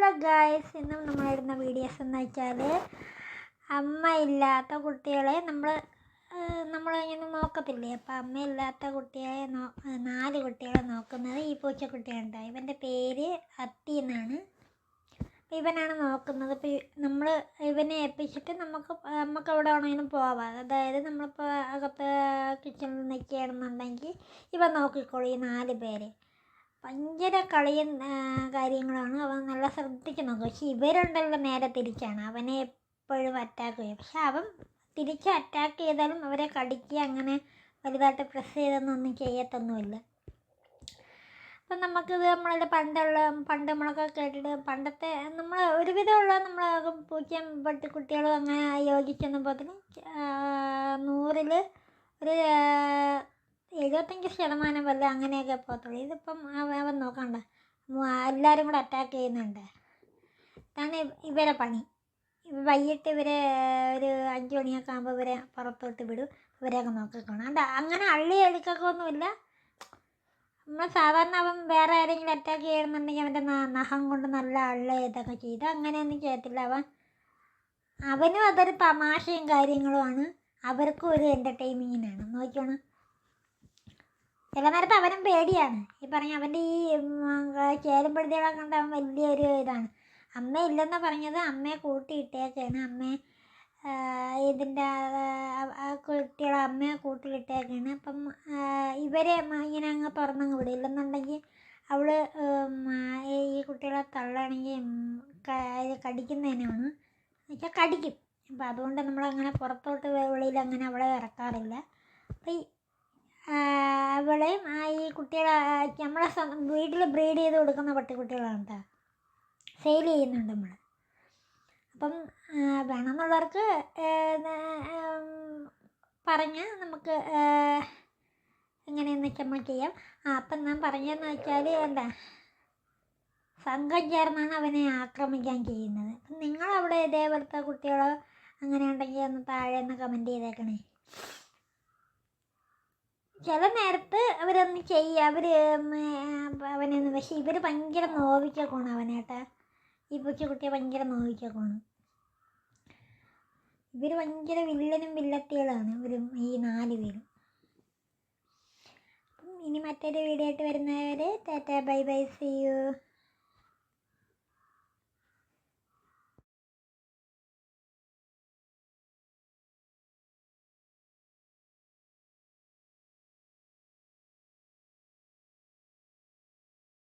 Hello guys ഇന്ന് നമ്മൾ ഇടുന്ന വീഡിയോസ് എന്ന് വെച്ചാൽ അമ്മ ഇല്ലാത്ത കുട്ടികളെ നമ്മൾ നമ്മളിങ്ങനെ നോക്കത്തില്ലേ? അപ്പോൾ അമ്മ ഇല്ലാത്ത കുട്ടികളെ നോ നാല് കുട്ടികളെ നോക്കുന്നത് ഈ പൂച്ചക്കുട്ടിയുണ്ട് ഇവന്റെ പേര് അത്തി എന്നാണ്. ഇവനാണ് നോക്കുന്നത്. ഇപ്പോൾ നമ്മൾ ഇവനെ ഏൽപ്പിച്ചിട്ട് നമുക്ക് നമുക്ക് എവിടെ വേണമെങ്കിലും പോവാം. അതായത് നമ്മളിപ്പോൾ അകത്ത് കിച്ചണിൽ നിൽക്കുകയാണെന്നുണ്ടെങ്കിൽ ഇവൻ നോക്കിക്കോളും ഈ നാല് പേര്. ഭയങ്കര കളിയും കാര്യങ്ങളാണ് അവൻ നല്ല ശ്രദ്ധിച്ച് നോക്കും പക്ഷെ ഇവരുണ്ടല്ലോ നേരെ തിരിച്ചാണ്. അവനെ എപ്പോഴും അറ്റാക്ക് ചെയ്യും. പക്ഷെ അവൻ തിരിച്ച് അറ്റാക്ക് ചെയ്താലും അവരെ കടിക്കുക അങ്ങനെ വലുതായിട്ട് പ്രസ് ചെയ്തൊന്നും ചെയ്യത്തൊന്നുമില്ല. അപ്പം നമുക്കിത് നമ്മളുടെ പണ്ടുള്ള പണ്ട് നമ്മളൊക്കെ കേട്ടിട്ട് പണ്ടത്തെ നമ്മൾ ഒരുവിധമുള്ള നമ്മൾ പൂച്ചയും പട്ടിക്കുട്ടികളും അങ്ങനെ യോജിച്ചെന്നപ്പോഴത്തേനും നൂറിൽ ഒരു എഴുപത്തഞ്ച് ശതമാനം വല്ല അങ്ങനെയൊക്കെ പോകത്തുള്ളൂ. ഇതിപ്പം അവ- അവൻ നോക്കണ്ട. എല്ലാവരും കൂടെ അറ്റാക്ക് ചെയ്യുന്നുണ്ട്. ഇവ- ഇവരെ പണി. വൈകിട്ട് ഇവരെ ഒരു അഞ്ച് മണിയൊക്കെ ആകുമ്പോൾ ഇവരെ പുറത്തോട്ട് വിടും. ഇവരെയൊക്കെ നോക്കിക്കോണം. അണ്ട അങ്ങനെ അള്ളി എടുക്കൊന്നുമില്ല നമ്മൾ സാധാരണ അവൻ വേറെ ആരെങ്കിലും അറ്റാക്ക് ചെയ്യണമെന്നുണ്ടെങ്കിൽ അവന്റെ നഖം കൊണ്ട് നല്ല അള്ള ഇതൊക്കെ ചെയ്ത് അങ്ങനെയൊന്നും ചെയ്യത്തില്ല അവൻ. അവനും അതൊരു തമാശയും കാര്യങ്ങളുമാണ്. അവർക്കും ഒരു എന്റർടൈൻമെന്റിനാണ് നോക്കിക്കോണം. ചില നേരത്ത് അവനും പേടിയാണ്. ഈ പറഞ്ഞ അവന്റെ ഈ ചേരുമ്പഴുതികളെ കണ്ട അവൻ വലിയൊരു ഇതാണ്. അമ്മ ഇല്ലെന്ന് പറഞ്ഞത് അമ്മയെ കൂട്ടിയിട്ടേക്കാണ് അമ്മയെ ആ, ഇതിന്റെ കുട്ടികളെ അമ്മയെ കൂട്ടിലിട്ടേക്കാണ് അപ്പം ഇവരെ ഇങ്ങനെ അങ്ങ് തുറന്നങ്ങ് വിടും. ഇല്ലെന്നുണ്ടെങ്കിൽ അവൾ ഈ കുട്ടികളെ തള്ളാണെങ്കിൽ കടിക്കുന്നതിനാണ് എന്നുവെച്ചാൽ കടിക്കും. അപ്പം അതുകൊണ്ട് നമ്മളങ്ങനെ പുറത്തോട്ട് വെളിയിൽ അങ്ങനെ അവളെ ഇറക്കാറില്ല. അപ്പം ആ ഈ കുട്ടികളെ നമ്മളെ വീട്ടിൽ ബ്രീഡ് ചെയ്ത് കൊടുക്കുന്ന പട്ടിക്കുട്ടികളാണ് കേട്ടോ സെയിൽ ചെയ്യുന്നുണ്ട് നമ്മൾ അപ്പം വേണമെന്നുള്ളവർക്ക് പറഞ്ഞാൽ നമുക്ക് എങ്ങനെയെന്ന് വെച്ചാൽ നമ്മൾ ചെയ്യാം. ആ അപ്പം ഞാൻ പറഞ്ഞതെന്ന് വെച്ചാൽ എന്താ സംഘം ചേർന്നാണ് അവനെ ആക്രമിക്കാൻ ചെയ്യുന്നത്. അപ്പം നിങ്ങളവിടെ ഇതേപോലത്തെ കുട്ടികളോ അങ്ങനെ ഉണ്ടെങ്കിൽ ഒന്ന് താഴെ ഒന്ന് കമന്റ് ചെയ്തേക്കണേ. ചില നേരത്ത് അവരൊന്ന് ചെയ്യുക. അവർ അവനൊന്ന് പക്ഷെ ഇവർ ഭയങ്കര നോവിക്കൊക്കെയാണ് അവനേട്ടാ ഈ കൊച്ചുകുട്ടിയെ ഭയങ്കര നോവിക്കൊക്കെയാണ് ഇവർ ഭയങ്കര വില്ലനും വില്ലത്തികളാണ്. ഇവരും ഈ നാല് പേരും. ഇനി മറ്റൊരു വീഡിയോ ആയിട്ട് വരുന്നവർ ടാറ്റ ബൈ ബൈ സി